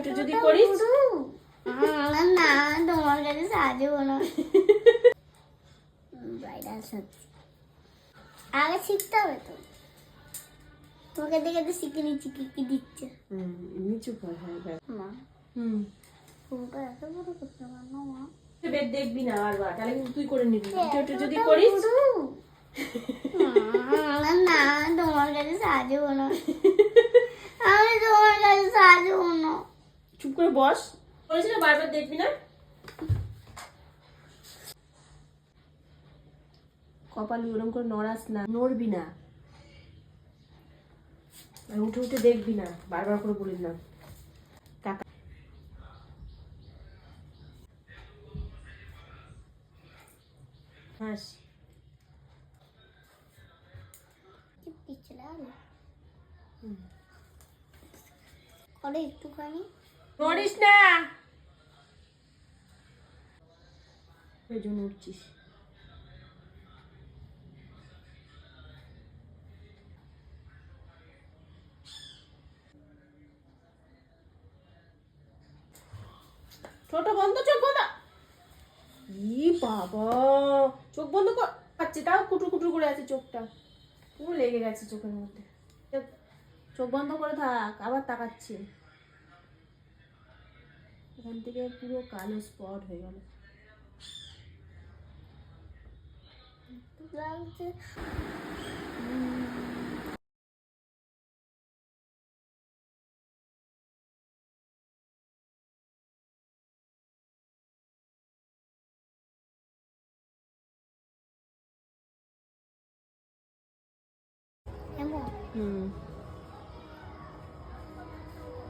একটু যদি করিস। না তোমার কাছে সাহায্য না আগে শিখতে হবে তো। তোমাকে দেখে তো শিখে নিচ্ছি কি কি দিচ্ছে কর হ্যাঁ মা। হুম। এত বড় করতে মা। দেখবি না বারবার তাহলে কিন্তু তুই করে নিবি। একটু একটু যদি করিস। না তোমার কাছে সাহায্য না আমি তোমার কাছে সাহায্য না চুপ করে বস। বলেছি না বারবার দেখবি না। কপাল ওরম করে নড়াস না। নড়বি না। আর উঠে উঠে দেখবি না। বারবার করে বলিস না। টাকা হাস। পিছলে করে একটুখানি। নড়িস না। উঠছিস ছোট বন্ধ, চোখ বন্ধ। ই বাবা, চোখ বন্ধ কর। পাচ্ছে তাও কুটু কুটু করে আছে চোখটা। পুরো লেগে গেছে চোখের মধ্যে। চোখ বন্ধ করে থাক, আবার তাকাচ্ছে। এখান থেকে পুরো কালো স্পট হয়ে গেল লাগছে এমন হুম